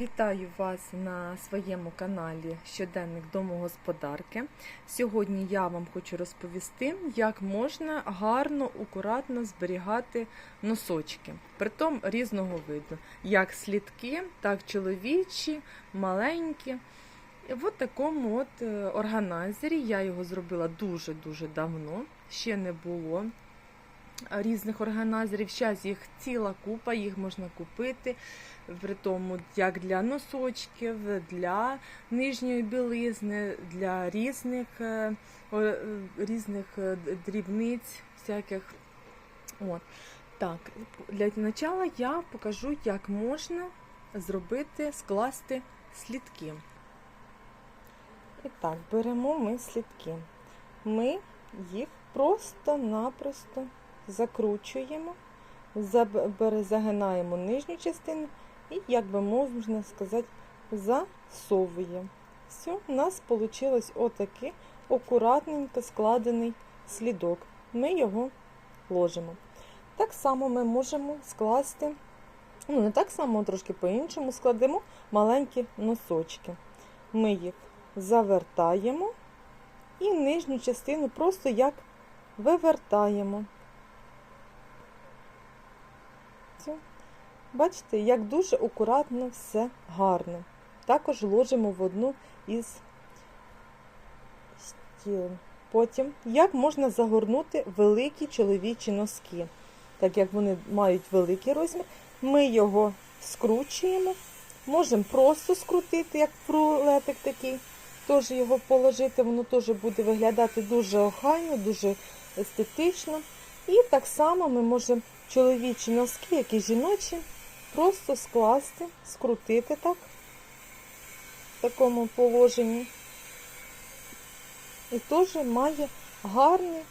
Вітаю вас на своєму каналі Щоденник домогосподарки. Сьогодні я вам хочу розповісти, як можна гарно, акуратно зберігати носочки, притом різного виду, як слідки, так чоловічі, маленькі. В такому от е, органайзері. Я його зробила дуже-дуже давно, ще не було різних органайзерів. Зараз їх ціла купа, їх можна купити. При тому, як для носочків, для нижньої білизни, для різних, е, е, різних е, дрібниць всяких. От. Так, для початку я покажу, як можна зробити, скласти слідки. І так, беремо ми слідки. Ми їх просто-напросто закручуємо, загинаємо нижню частину і, як би можна сказати, засовуємо. Все, у нас вийшло отакий акуратненько складений слідок. Ми його ложимо. Так само ми можемо скласти, ну не так само, трошки по-іншому, складемо маленькі носочки. Ми їх завертаємо і нижню частину просто як вивертаємо. Все. Бачите, як дуже акуратно все гарно. Також ложимо в одну із стіл. Потім, як можна загорнути великі чоловічі носки. Так як вони мають великий розмір, ми його скручуємо. Можемо просто скрутити, як прулетик такий. Теж його положити, воно теж буде виглядати дуже охайно, дуже естетично. І так само ми можемо чоловічі носки, як і жіночі, просто скласти, скрутити так, в такому положенні. І теж має гарний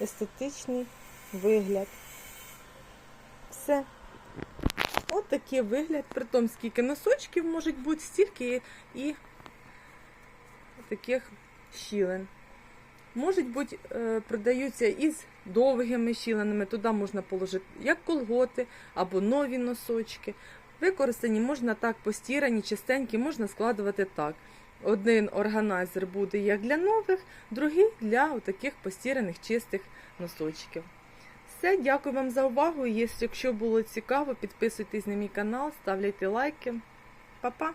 естетичний вигляд. Все. От такий вигляд, при тому, скільки носочків можуть бути, стільки і таких щілин. Можуть бути, е, продаються із довгими щілинами, туди можна положити як колготи або нові носочки. Використані можна так постірані, чистенькі, можна складувати так. Один органайзер буде як для нових, другий для таких постіраних чистих носочків. Все, дякую вам за увагу. Якщо було цікаво, підписуйтесь на мій канал, ставляйте лайки. Па-па!